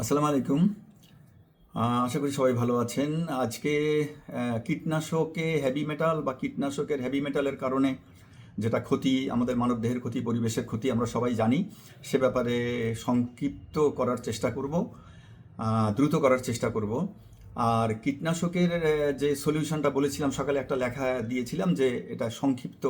আসসালামু আলাইকুম। আশা করি সবাই ভালো আছেন। আজকে কীটনাশকে হেভি মেটাল বা কীটনাশকের হেভি মেটালের কারণে যেটা ক্ষতি, আমাদের মানবদেহের ক্ষতি, পরিবেশের ক্ষতি আমরা সবাই জানি, সে ব্যাপারে সংক্ষিপ্ত করার চেষ্টা করব দ্রুত করার চেষ্টা করব। আর কীটনাশকের যে সলিউশনটা বলেছিলাম, সকালে একটা লেখা দিয়েছিলাম যে এটা সংক্ষিপ্ত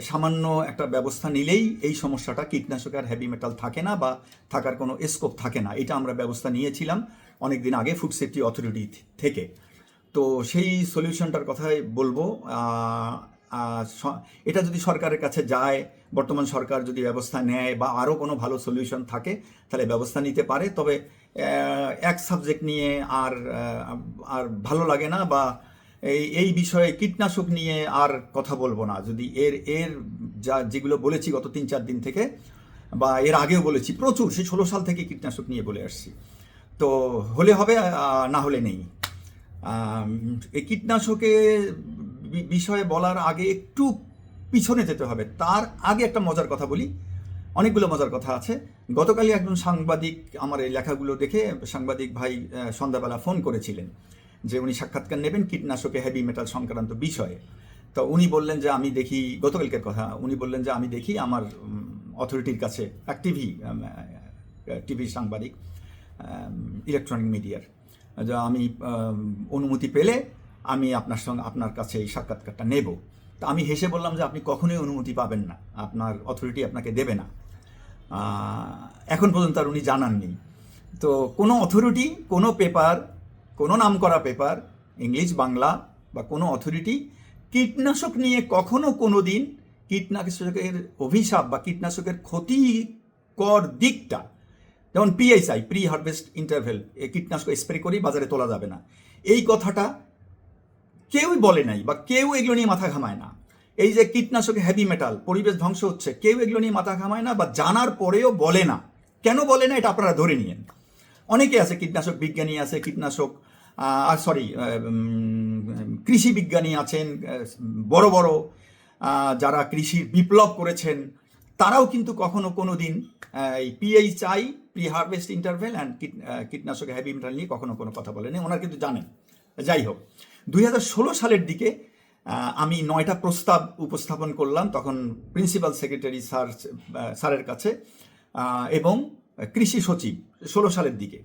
সামান্য একটা ব্যবস্থা নিলেই এই সমস্যাটা কীটনাশক আর হেভি মেটাল থাকে না বা থাকার কোনো স্কোপ থাকে না। এটা আমরা ব্যবস্থা নিয়েছিলাম অনেক দিন আগে ফুড সেফটি অথরিটি থেকে। তো সেই সলিউশনটার কথাই বলব। এটা যদি সরকারের কাছে যায়, বর্তমান সরকার যদি ব্যবস্থা নেয় বা আরও কোনো ভালো সলিউশন থাকে, তাহলে ব্যবস্থা নিতে পারে। তবে এক সাবজেক্ট নিয়ে আর আর ভালো লাগে না বা এই এই বিষয়ে কীটনাশক নিয়ে আর কথা বলব না। যদি এর এর যা, যেগুলো বলেছি গত তিন চার দিন থেকে, বা এর আগেও বলেছি, প্রচুর, সেই ষোলো সাল থেকে কীটনাশক নিয়ে বলে আসছি। তো হলে হবে না হলে নেই। এই কীটনাশকে বিষয়ে বলার আগে একটু পিছনে যেতে হবে। তার আগে একটা মজার কথা বলি। অনেকগুলো মজার কথা আছে। গতকালই একজন সাংবাদিক আমার এই লেখাগুলো দেখে সাংবাদিক ভাই সন্ধ্যাবেলা ফোন করেছিলেন। যে উনি সাক্ষাৎকার নেবেন কীটনাশকে হেভি মেটাল সংক্রান্ত বিষয়ে। তো উনি বললেন যে, আমি দেখি, গতকালকের কথা, উনি বললেন যে, আমি দেখি আমার অথরিটির কাছে, এক টিভি টিভি সাংবাদিক ইলেকট্রনিক মিডিয়ার যে আমি অনুমতি পেলে আমি আপনার সঙ্গে, আপনার কাছে এই সাক্ষাৎকারটা নেব। তা আমি হেসে বললাম যে, আপনি কখনোই অনুমতি পাবেন না। আপনার অথরিটি আপনাকে দেবে না। এখন পর্যন্ত আর উনি জানাননি। তো কোনো অথরিটি কোনো পেপার কোনো নামকরা পেপার, ইংলিশ, বাংলা বা কোনো অথরিটি কীটনাশক নিয়ে কখনো কোনো দিন কীটনাশকের অভিশাপ বা কীটনাশকের ক্ষতিকর দিকটা, যেমন পিএইচআই প্রি হারভেস্ট ইন্টারভেল এ কীটনাশক স্প্রে করেই বাজারে তোলা যাবে না। এই কথাটা কেউই বলে নাই বা কেউ এগুলো নিয়ে মাথা ঘামায় না। এই যে কীটনাশকে হেভি মেটাল পরিবেশ ধ্বংস হচ্ছে, কেউ এগুলো নিয়ে মাথা ঘামায় না বা জানার পরেও বলে না। কেন বলে না এটা আপনারা ধরে নিয়েন। অনেকে আছে, কীটনাশক বিজ্ঞানী আছে, কীটনাশক সরি কৃষি বিজ্ঞানী আছেন বড় বড় যারা কৃষির বিপ্লব করেছেন, তারাও কিন্তু কখনো কোনো দিন এই PHI pre harvest interval and কীটনাশক হেভি মেটাল নিয়ে কখনো কোনো কথা বলেনি ওনারা কিন্তু জানেন। যাই হোক দু হাজার ষোলো সালের দিকে আমি নয়টা প্রস্তাব উপস্থাপন করলাম তখন প্রিন্সিপাল সেক্রেটারি স্যার স্যারের কাছে এবং কৃষি সচিব ষোলো সালের দিকে।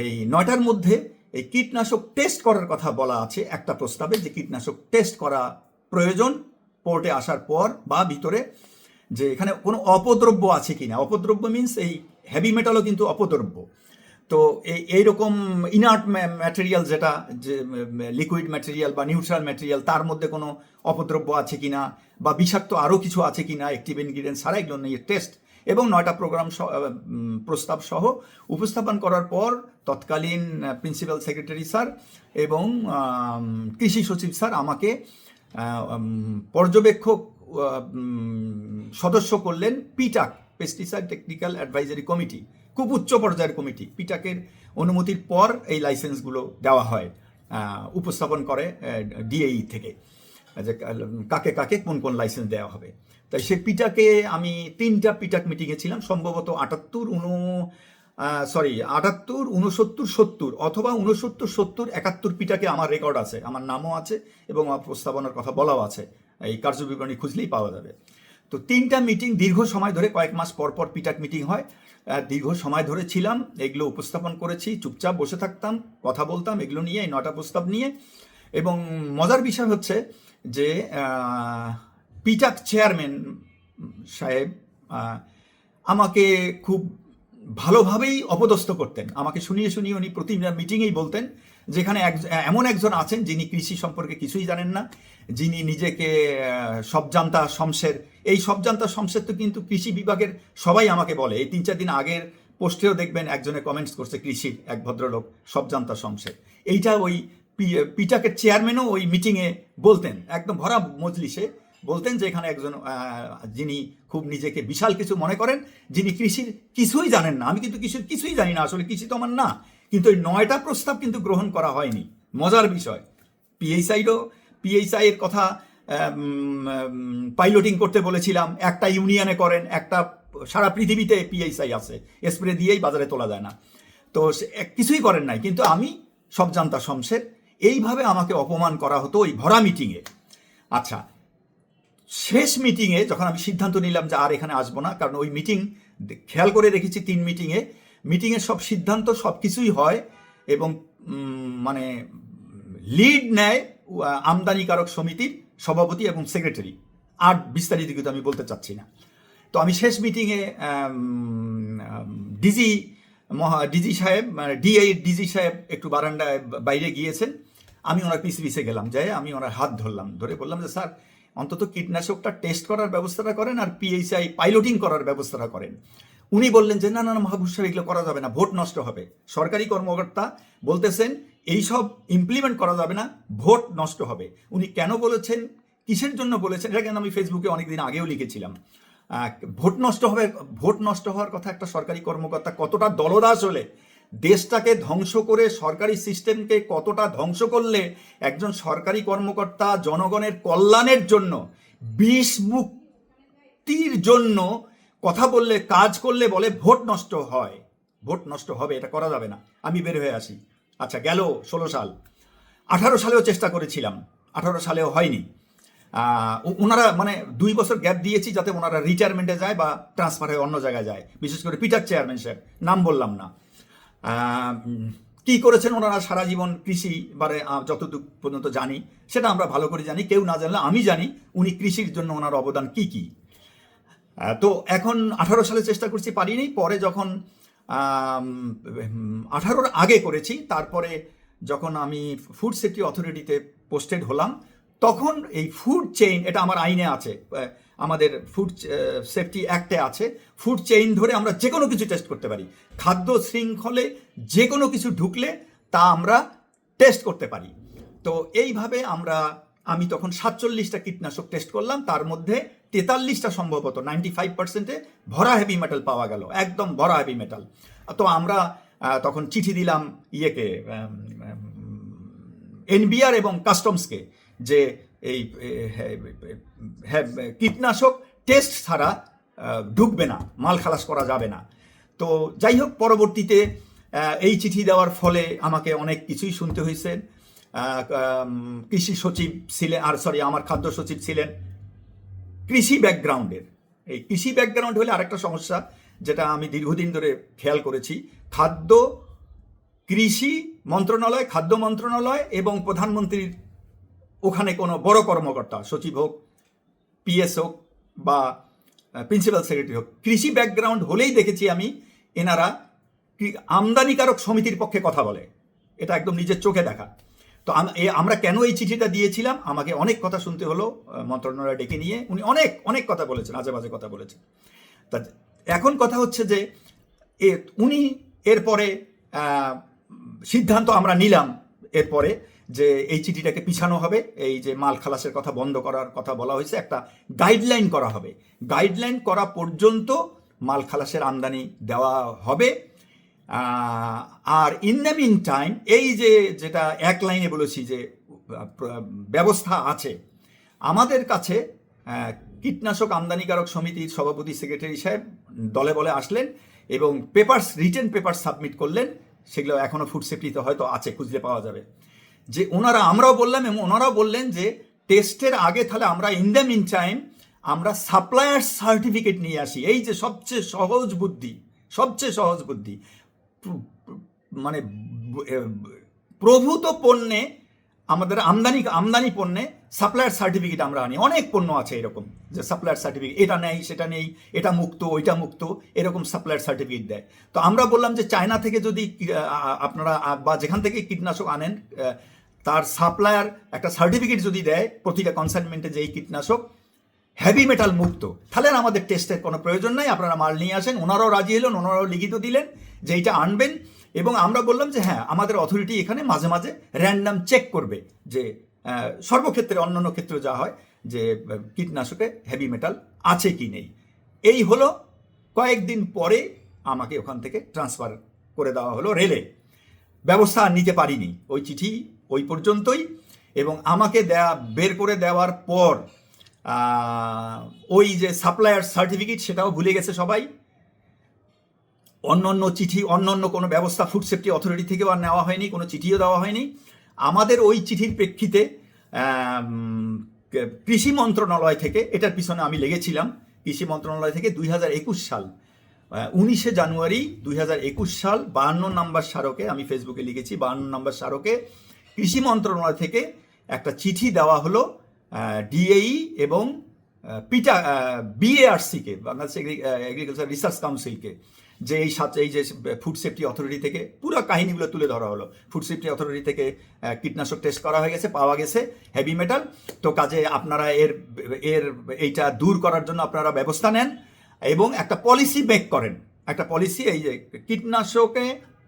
এই নয়টার মধ্যে এই কীটনাশক টেস্ট করার কথা বলা আছে একটা প্রস্তাবে যে কীটনাশক টেস্ট করা প্রয়োজন পোর্টে আসার পর বা ভিতরে যে এখানে কোনো অপদ্রব্য আছে কিনা। অপদ্রব্য মিন্স এই হেভি মেটালও কিন্তু অপদ্রব্য। তো এই, এইরকম ইনার্ট ম্যাটেরিয়াল যেটা, যে লিকুইড ম্যাটেরিয়াল বা নিউট্রাল ম্যাটেরিয়াল তার মধ্যে কোনো অপদ্রব্য আছে কিনা বা বিষাক্ত আরও কিছু আছে কিনা অ্যাক্টিভ ইনগ্রিডিয়েন্ট ছাড়া এগুলো নিয়ে টেস্ট এবং নয়টা প্রোগ্রাম প্রস্তাব সহ উপস্থাপন করার পর তৎকালীন প্রিন্সিপাল সেক্রেটারি স্যার এবং কৃষি সচিব স্যার আমাকে পর্যবেক্ষক সদস্য করলেন PTAC pesticide technical advisory committee খুব উচ্চ পর্যায়ের কমিটি পিটাকের অনুমতির পর এই লাইসেন্সগুলো দেওয়া হয় উপস্থাপন করে ডিএই থেকে। যে, কাকে কাকে কোন কোন লাইসেন্স দেওয়া হবে। তাই সে পিটাকে আমি তিনটা পিটাক মিটিংয়ে ছিলাম, সম্ভবত আটাত্তর, উনো সরি আটাত্তর, উনসত্তর, সত্তর অথবা উনসত্তর, সত্তর, একাত্তর পিটাকে আমার রেকর্ড আছে, আমার নামও আছে এবং আমার প্রস্তাবনার কথা বলাও আছে। এই কার্যবিবরণী খুঁজলেই পাওয়া যাবে। তো তিনটা মিটিং দীর্ঘ সময় ধরে, কয়েক মাস পর পর পিটাক মিটিং হয়। দীর্ঘ সময় ধরে ছিলাম, এগুলো উপস্থাপন করেছি, চুপচাপ বসে থাকতাম, কথা বলতাম, এগুলো নিয়ে, এই নটা প্রস্তাব নিয়ে। এবং মজার বিষয় হচ্ছে যে পিটাক চেয়ারম্যান সাহেব আমাকে খুব ভালোভাবেই অপদস্থ করতেন। আমাকে শুনিয়ে শুনিয়ে উনি প্রতি মিটিংয়েই বলতেন, যেখানে এক, এমন একজন আছেন যিনি কৃষি সম্পর্কে কিছুই জানেন না, যিনি নিজেকে সবজান্তা শমশের। এই সবজান্তা শমশের তো কিন্তু কৃষি বিভাগের সবাই আমাকে বলে। এই তিন চার দিন আগের পোস্টেও দেখবেন একজনে কমেন্টস করছে কৃষির এক ভদ্রলোক, সবজান্তা শমশের। এইটা ওই পি- পিটাকের চেয়ারম্যানও ওই মিটিংয়ে বলতেন। একদম ভরা মজলিসে বলতেন যে এখানে একজন যিনি খুব নিজেকে বিশাল কিছু মনে করেন, যিনি কৃষির কিছুই জানেন না। আমি কিন্তু কৃষির কিছুই জানি না, আসলে কৃষি তো আমার না। কিন্তু ওই নয়টা প্রস্তাব কিন্তু গ্রহণ করা হয়নি। মজার বিষয়। পিএইচআইরও পিএইচআই এর কথা পাইলটিং করতে বলেছিলাম, একটা ইউনিয়নে করেন, একটা সারা পৃথিবীতে পিএইচআই আছে। স্প্রে দিয়েই বাজারে তোলা যায় না। তো কিছুই করেন নাই। কিন্তু আমি সব জানতা শমশের এইভাবে আমাকে অপমান করা হতো ওই ভরা মিটিংয়ে আচ্ছা শেষ মিটিংয়ে যখন আমি সিদ্ধান্ত নিলাম যে আর এখানে আসব না, কারণ ওই মিটিং খেয়াল করে রেখেছি তিন মিটিংয়ে মিটিংয়ের সব সিদ্ধান্ত সব কিছুই হয় এবং মানে লিড নেয় আমদানিকারক সমিতির সভাপতি এবং সেক্রেটারি আর বিস্তারিত কিন্তু আমি বলতে চাচ্ছি না। তো আমি শেষ মিটিংয়ে ডিজি মহা ডিজি সাহেব মানে ডিআই ডিজি সাহেব একটু বারান্দায় বাইরে গিয়েছেন। আমি ওনার পিছে পিছে গেলাম, যাই আমি ওনার হাত ধরলাম, ধরে বললাম যে, স্যার, অন্তত কীটনাশকটা টেস্ট করার ব্যবস্থাটা করেন আর পিএইচআই পাইলটিং করার ব্যবস্থাটা করেন। উনি বললেন যে, না না মাহবুব সাহেব এগুলো করা যাবে না, ভোট নষ্ট হবে। সরকারি কর্মকর্তা বলতেছেন এইসব ইমপ্লিমেন্ট করা যাবে না, ভোট নষ্ট হবে। উনি কেন বলেছেন, কিসের জন্য বলেছেন, এটা কেন আমি ফেসবুকে অনেকদিন আগেও লিখেছিলাম। ভোট নষ্ট হবে, ভোট নষ্ট হওয়ার কথা একটা সরকারি কর্মকর্তা কতটা দলদাস হলে, দেশটাকে ধ্বংস করে সরকারি সিস্টেমকে কতটা ধ্বংস করলে, একজন সরকারি কর্মকর্তা জনগণের কল্যাণের জন্য, বিষ মুক্তির জন্য কথা বললে, কাজ করলে বলে ভোট নষ্ট হয়। ভোট নষ্ট হবে, এটা করা যাবে না। আমি বের হয়ে আসি। আচ্ছা গেল ষোলো সাল। আঠারো সালেও চেষ্টা করেছিলাম। আঠারো সালেও হয়নি। ওনারা মানে দুই বছর গ্যাপ দিয়েছি যাতে ওনারা রিটায়ারমেন্টে যায় বা ট্রান্সফার হয়ে অন্য জায়গায় যায়। বিশেষ করে পিটার চেয়ারম্যান সাহেব, নাম বললাম না। কি করেছেন ওনারা সারা জীবন কৃষি বারে যতটুকু পর্যন্ত জানি, সেটা আমরা ভালো করে জানি। কেউ না জানলে আমি জানি উনি কৃষির জন্য ওনার অবদান কি কি। তো এখন আঠারো সালে চেষ্টা করছি, পারিনি। পরে যখন আঠারোর আগে করেছি, তারপরে যখন আমি ফুড সেফটি অথরিটিতে পোস্টেড হলাম তখন এই ফুড চেইন এটা আমার আইনে আছে আমাদের ফুড সেফটি অ্যাক্টে আছে ফুড চেইন ধরে আমরা যে কোনো কিছু টেস্ট করতে পারি। খাদ্য শৃঙ্খলে যে কোনো কিছু ঢুকলে তা আমরা টেস্ট করতে পারি। তো এইভাবে আমরা, আমি তখন সাতচল্লিশটা কীটনাশক টেস্ট করলাম, তার মধ্যে তেতাল্লিশটা সম্ভবত নাইনটি ফাইভ পার্সেন্টে ভরা হেভি মেটাল পাওয়া গেল, একদম ভরা হেভি মেটাল তো আমরা তখন চিঠি দিলাম ইয়েকে এনবিআর এবং কাস্টমসকে যে এই কীটনাশক টেস্ট ছাড়া ঢুকবে না, মাল খালাস করা যাবে না। তো যাই হোক, পরবর্তীতে এই চিঠি দেওয়ার ফলে আমাকে অনেক কিছুই শুনতে হয়েছে। কৃষি সচিব ছিলেন, আর সরি আমার খাদ্য সচিব ছিলেন কৃষি ব্যাকগ্রাউন্ডের এই কৃষি ব্যাকগ্রাউন্ড হলে আরেকটা সমস্যা, যেটা আমি দীর্ঘদিন ধরে খেয়াল করেছি, খাদ্য কৃষি মন্ত্রণালয়, খাদ্য মন্ত্রণালয় এবং প্রধানমন্ত্রীর ওখানে কোনো বড় কর্মকর্তা, সচিব হোক, পিএস হোক বা প্রিন্সিপাল সেক্রেটারি হোক, কৃষি ব্যাকগ্রাউন্ড হলেই দেখেছি আমি এনারা আমদানিকারক সমিতির পক্ষে কথা বলে। এটা একদম নিজের চোখে দেখা। তো আমরা কেন এই চিঠিটা দিয়েছিলাম? আমাকে অনেক কথা শুনতে হলো মন্ত্রণালয় ডেকে নিয়ে। উনি অনেক অনেক কথা বলেছেন আজে বাজে কথা বলেছেন। তা এখন কথা হচ্ছে যে, এ, উনি এরপরে সিদ্ধান্ত আমরা নিলাম এরপরে। যে এই চিঠিটাকে পিছানো হবে, এই যে মাল খালাসের কথা বন্ধ করার কথা বলা হয়েছে, একটা গাইডলাইন করা হবে। গাইডলাইন করা পর্যন্ত মাল খালাসের আমদানি দেওয়া হবে। আর ইন দ্য মিন টাইম এই যে যেটা এক লাইনে বলেছি যে, ব্যবস্থা আছে, আমাদের কাছে কীটনাশক আমদানিকারক সমিতির সভাপতি সেক্রেটারি সাহেব দলে বলে আসলেন এবং পেপার্স রিটেন পেপার সাবমিট করলেন, সেগুলো এখনও ফুড সেফটিতে হয়তো আছে, খুঁজলে পাওয়া যাবে। যে ওনারা, আমরাও বললাম এবং ওনারাও বললেন যে টেস্টের আগে তাহলে আমরা ইন দ্য মিন টাইম আমরা সাপ্লায়ার সার্টিফিকেট নিয়ে আসি। এই যে সবচেয়ে সহজ বুদ্ধি, সবচেয়ে সহজ বুদ্ধি মানে প্রভূত পণ্যে আমাদের আমদানি আমদানি পণ্যে সাপ্লায়ার সার্টিফিকেট আমরা আনি। অনেক পণ্য আছে এরকম যে সাপ্লায়ার সার্টিফিকেট এটা নেই, সেটা নেই, এটা মুক্ত, ওইটা মুক্ত, এরকম সাপ্লায়ার সার্টিফিকেট দেয়। তো আমরা বললাম যে চায়না থেকে যদি আপনারা বা যেখান থেকে কীটনাশক আনেন তার সাপ্লায়ার একটা সার্টিফিকেট যদি দেয় প্রতিটা কনসাইনমেন্টে যে এই কীটনাশক হ্যাভি মেটাল মুক্ত। তাহলে আমাদের টেস্টের কোনো প্রয়োজন নাই, আপনারা মাল নিয়ে আসেন, ওনারাও রাজি হলেন, ওনারাও লিখিত দিলেন যে এইটা আনবেন এবং আমরা বললাম যে হ্যাঁ আমাদের অথরিটি এখানে মাঝে মাঝে র্যান্ডাম চেক করবে যে সর্বক্ষেত্রে অন্যান্য ক্ষেত্রে যা হয় যে কীটনাশকে হেভি মেটাল আছে কি নেই। এই হলো, কয়েকদিন পরে আমাকে ওখান থেকে ট্রান্সফার করে দেওয়া হলো রেলে। ব্যবস্থা নিতে পারিনি। ওই চিঠি ওই পর্যন্তই। এবং আমাকে দেয়া, বের করে দেওয়ার পর ওই যে সাপ্লায়ার সার্টিফিকেট সেটাও ভুলে গেছে সবাই। অন্য অন্য চিঠি অন্য অন্য কোনো ব্যবস্থা ফুড সেফটি অথরিটি থেকেও আর নেওয়া হয়নি, কোনো চিঠিও দেওয়া হয়নি। আমাদের ওই চিঠির প্রেক্ষিতে কৃষি মন্ত্রণালয় থেকে, এটার পিছনে আমি লেগেছিলাম, কৃষি মন্ত্রণালয় থেকে দুই হাজার একুশ সাল উনিশে জানুয়ারি দুই হাজার একুশ সাল, বাহান্ন নম্বর স্মারকে আমি ফেসবুকে লিখেছি, বাহান্ন নম্বর স্মারকে কৃষি মন্ত্রণালয় থেকে একটা চিঠি দেওয়া হলো ডিএই এবং আহ, পিটা বিএআরসিকে বাংলাদেশ এগ্রিকালচার রিসার্চ কাউন্সিলকে যে এই সাথে এই যে ফুড সেফটি অথরিটি থেকে পুরো কাহিনীগুলো তুলে ধরা হলো। ফুড সেফটি অথরিটি থেকে কীটনাশক টেস্ট করা হয়ে গেছে পাওয়া গেছে হেভি মেটাল তো কাজে আপনারা এর এর এইটা দূর করার জন্য আপনারা ব্যবস্থা নেন এবং একটা পলিসি মেক করেন। একটা পলিসি এই যে কীটনাশকে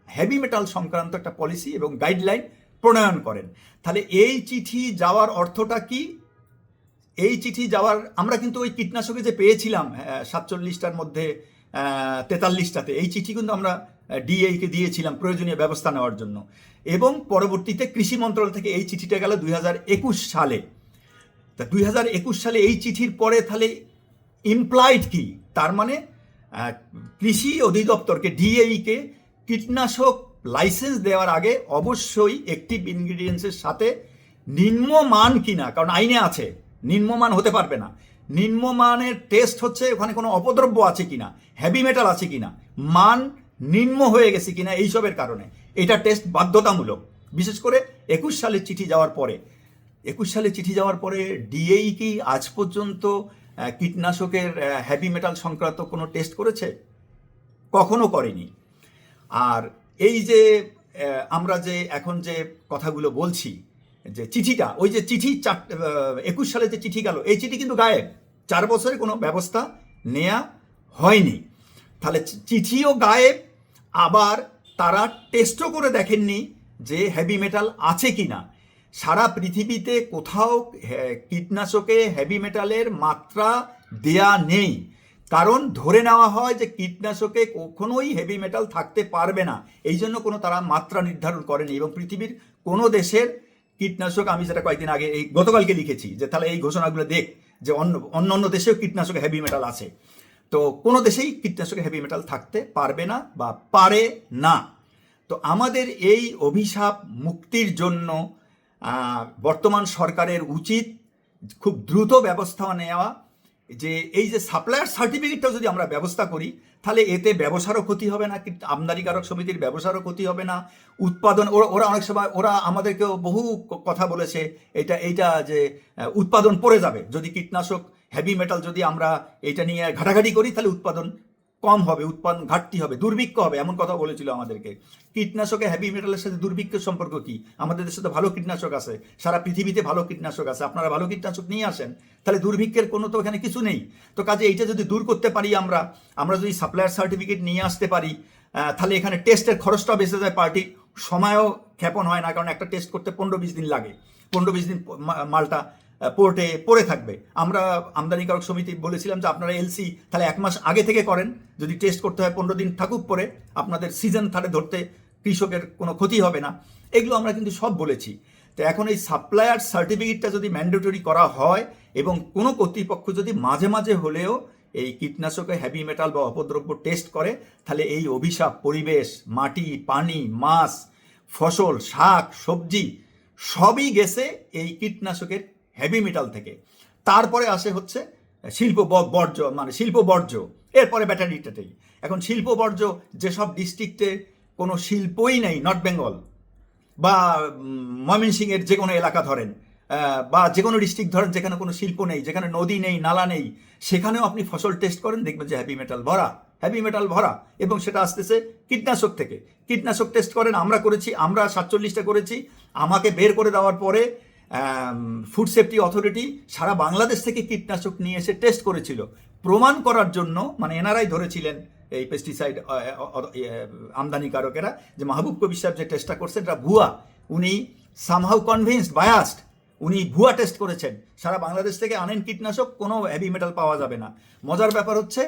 হেভি মেটাল সংক্রান্ত একটা পলিসি এবং গাইডলাইন প্রণয়ন করেন। তাহলে এই চিঠি যাওয়ার অর্থটা কি? এই চিঠি যাওয়ার, আমরা কিন্তু ওই কীটনাশকে যে পেয়েছিলাম সাতচল্লিশটার মধ্যে তেতাল্লিশটাতে, এই চিঠি কিন্তু আমরা ডিএইকে দিয়েছিলাম প্রয়োজনীয় ব্যবস্থা নেওয়ার জন্য। এবং পরবর্তীতে কৃষি মন্ত্রণালয় থেকে এই চিঠিটা গেল দুই হাজার একুশ সালে। তা দুই হাজার একুশ সালে এই চিঠির পরে তাহলে ইমপ্লয়েড কি? তার মানে কৃষি অধিদপ্তরকে, ডিএইকে কীটনাশক লাইসেন্স দেওয়ার আগে অবশ্যই অ্যাক্টিভ ইনগ্রিডিয়েন্টসের সাথে নিম্নমান কিনা, কারণ আইনে আছে, নিম্নমান হতে পারবে না। নিম্নমানের টেস্ট হচ্ছে ওখানে কোনো অপদ্রব্য আছে কিনা হেভি মেটাল আছে কিনা, মান নিম্ন হয়ে গেছে কিনা এইসবের কারণে। এটা টেস্ট বাধ্যতামূলক। বিশেষ করে একুশ সালের চিঠি যাওয়ার পরে। একুশ সালে চিঠি যাওয়ার পরে ডিএই কি আজ পর্যন্ত কীটনাশকের হ্যাভি মেটাল সংক্রান্ত কোনো টেস্ট করেছে? কখনো করেনি। আর এই যে আমরা যে এখন যে কথাগুলো বলছি, যে চিঠিটা, ওই যে চিঠি চার একুশ সালে যে চিঠি গেল, এই চিঠি কিন্তু গায়েব। চার বছরে কোনো ব্যবস্থা নেয়া হয়নি। তাহলে চিঠিও গায়েব, আবার তারা টেস্টও করে দেখেননি যে হেভি মেটাল আছে কি না সারা পৃথিবীতে কোথাও কীটনাশকে হেভি মেটালের মাত্রা দেয়া নেই। কারণ ধরে নেওয়া হয় যে কীটনাশকে কখনোই হেভি মেটাল থাকতে পারবে না। এই জন্য কোনো তারা মাত্রা নির্ধারণ করেনি এবং পৃথিবীর কোনো দেশের কীটনাশক আমি যেটা কয়েকদিন আগে এই গতকালকে লিখেছি যে তাহলে এই ঘোষণাগুলো দেখ যে অন্য অন্য অন্য দেশেও কীটনাশকে হেভি মেটাল আছে। তো কোনো দেশেই কীটনাশকে হেভি মেটাল থাকতে পারবে না বা পারে না। তো আমাদের এই অভিশাপ মুক্তির জন্য বর্তমান সরকারের উচিত খুব দ্রুত ব্যবস্থা নেওয়া যে এই যে সাপ্লায়ার সার্টিফিকেটটাও যদি আমরা ব্যবস্থা করি, তাহলে এতে ব্যবসারও ক্ষতি হবে না আমদানিকারক সমিতির ব্যবসারও ক্ষতি হবে না। উৎপাদন, ওরা ওরা অনেক সময়, ওরা আমাদেরকেও বহু কথা বলেছে, এটা, এইটা যে উৎপাদন পড়ে যাবে। যদি কীটনাশক হেভি মেটাল যদি আমরা এটা নিয়ে ঘাটাঘাটি করি, তাহলে উৎপাদন কম হবে, উৎপাদন ঘাটতি হবে, দুর্ভিক্ষ হবে, এমন কথা বলেছিল আমাদেরকে। কীটনাশকে হেভি মেটালের সাথে দুর্ভিক্ষের সম্পর্ক কি? আমাদের দেশে তো ভালো কীটনাশক আছে, সারা পৃথিবীতে ভালো কীটনাশক আছে, আপনারা ভালো কীটনাশক নিয়ে আসেন, তাহলে দুর্ভিক্ষের কোনো তো এখানে কিছু নেই। তো কাজে এইটা যদি দূর করতে পারি আমরা আমরা যদি সাপ্লায়ার সার্টিফিকেট নিয়ে আসতে পারি তাহলে এখানে টেস্টের খরচটা বেঁচে যায় পার্টি, সময়ও ক্ষেপণ হয় না, কারণ একটা টেস্ট করতে পনেরো বিশ দিন লাগে। পনেরো বিশ দিন মালটা পোর্টে পড়ে থাকবে। আমরা আমদানিকারক সমিতি বলেছিলাম যে আপনারা এলসি তাহলে এক মাস আগে থেকে করেন। যদি টেস্ট করতে হয় পনেরো দিন থাকুক পরে, আপনাদের সিজন তাহলে ধরতে কৃষকের কোনো ক্ষতি হবে না। এগুলো আমরা কিন্তু সব বলেছি। তো এখন এই সাপ্লায়ার সার্টিফিকেটটা যদি ম্যান্ডেটরি করা হয় এবং কোনো কর্তৃপক্ষ যদি মাঝে মাঝে হলেও এই কীটনাশকে হেভি মেটাল বা অপদ্রব্য টেস্ট করে, তাহলে এই অভিশাপ, পরিবেশ, মাটি, পানি, মাছ, ফসল, শাক, সবজি, সবই গেছে এই কীটনাশকের হেভি মেটাল থেকে। তারপরে আসে হচ্ছে শিল্প বর্জ্য মানে শিল্প বর্জ্য, এরপরে ব্যাটারিটাতেই এখন শিল্প বর্জ্য যেসব ডিস্ট্রিক্টে কোনো শিল্পই নেই নর্থ বেঙ্গল বা ময়মনসিংহের যে কোনো এলাকা ধরেন বা যে কোনো ডিস্ট্রিক্ট ধরেন যেখানে কোনো শিল্প নেই, যেখানে নদী নেই, নালা নেই, সেখানেও আপনি ফসল টেস্ট করেন, দেখবেন যে হ্যাভি মেটাল ভরা হ্যাভি মেটাল ভরা এবং সেটা আসতেছে কীটনাশক থেকে। কীটনাশক টেস্ট করেন, আমরা করেছি, আমরা সাতচল্লিশটা করেছি, আমাকে বের করে দেওয়ার পরে ফুড সেফটি অথরিটি সারা বাংলাদেশ থেকে কীটনাশক নিয়ে এসে টেস্ট করেছিল। প্রমাণ করার জন্য মানে এনারাই ধরেছিলেন এই পেস্টিসাইড আমদানিকারকেরা, যে মাহবুব কবির সাহেব যে টেস্টটা করছেন, এটা ভুয়া। উনি সামহাউ কনভিন্সড বায়াসড উনি ভুয়া টেস্ট করেছেন। সারা বাংলাদেশ থেকে আনেন কীটনাশক, কোনো হেভি মেটাল পাওয়া যাবে না। মজার ব্যাপার হচ্ছে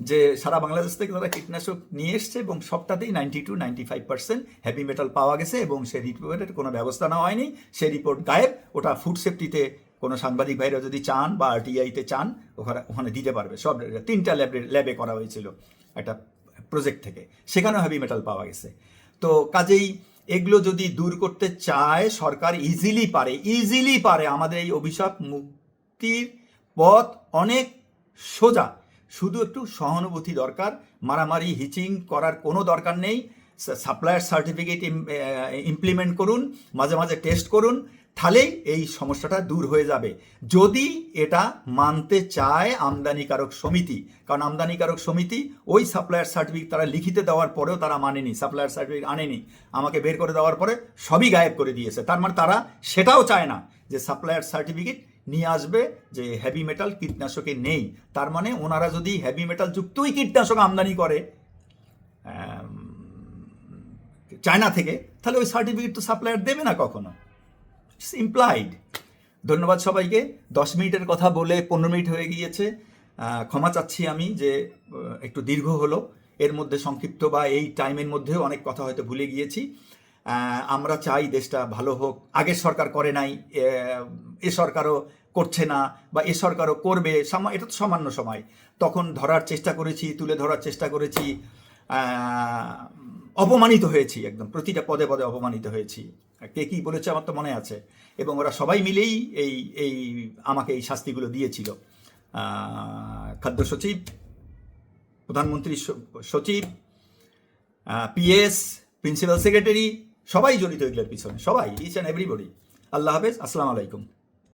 যে সারা বাংলাদেশ থেকে তারা কীটনাশক নিয়ে এসছে এবং সবটাতেই ninety two ninety five percent heavy metal পাওয়া গেছে এবং সেই রিপোর্টের কোনো ব্যবস্থা নেওয়া হয়নি। সেই রিপোর্ট গায়েব। ওটা ফুড সেফটিতে কোনো সাংবাদিক ভাইরা যদি চান বা আরটিআইতে চান, ওখানে ওখানে দিতে পারবে। সব তিনটা ল্যাবে ল্যাবে করা হয়েছিল একটা প্রজেক্ট থেকে। সেখানেও হেভি মেটাল পাওয়া গেছে। তো কাজেই এগুলো যদি দূর করতে চায়, সরকার ইজিলি পারে ইজিলি পারে আমাদের এই অভিশাপ মুক্তির পথ অনেক সোজা। শুধু একটু সহানুভূতি দরকার, মারামারি, হিচিং করার কোনো দরকার নেই। সাপ্লায়ার সার্টিফিকেট ইমপ্লিমেন্ট করুন, মাঝে মাঝে টেস্ট করুন তাহলেই এই সমস্যাটা দূর হয়ে যাবে। যদি এটা মানতে চায় আমদানিকারক সমিতি, কারণ আমদানিকারক সমিতি ওই সাপ্লায়ার সার্টিফিকেট তারা লিখিতে দেওয়ার পরেও তারা মানেনি সাপ্লায়ার সার্টিফিকেট আনেনি, আমাকে বের করে দেওয়ার পরে সবই গায়েব করে দিয়েছে। তার মানে তারা সেটাও চায় না যে সাপ্লায়ার সার্টিফিকেট নিয়ে আসবে যে হেভি মেটাল কীটনাশকে নেই। তার মানে ওনারা যদি হেভি মেটাল যুক্তই কীটনাশক আমদানি করে চায়না থেকে, তাহলে ওই সার্টিফিকেট তো সাপ্লায়ার দেবে না কখনো। ইমপ্লাইড ধন্যবাদ সবাইকে। দশ মিনিটের কথা বলে পনেরো মিনিট হয়ে গিয়েছে। ক্ষমা চাচ্ছি আমি যে একটু দীর্ঘ হলো। এর মধ্যে সংক্ষিপ্ত বা এই টাইমের মধ্যেও অনেক কথা হয়তো ভুলে গিয়েছি। আমরা চাই দেশটা ভালো হোক। আগের সরকার করে নাই। এ- সরকারও করছে না বা এ সরকারও করবে। এটা তো সামান্য সময়। তখন ধরার চেষ্টা করেছি, তুলে ধরার চেষ্টা করেছি। অপমানিত হয়েছি একদম। প্রতিটা পদে পদে অপমানিত হয়েছি। কে কি বলেছে আমার তো মনে আছে। এবং ওরা সবাই মিলেই এই এই আমাকে এই শাস্তিগুলো দিয়েছিল। খাদ্য সচিব, প্রধানমন্ত্রী সচিব পিএস প্রিন্সিপাল সেক্রেটারি, সবাই জড়িত এগুলোর পিছনে, সবাই ইচ অ্যান্ড এভরিবডি আল্লাহ হাফেজ, আসসালামু আলাইকুম।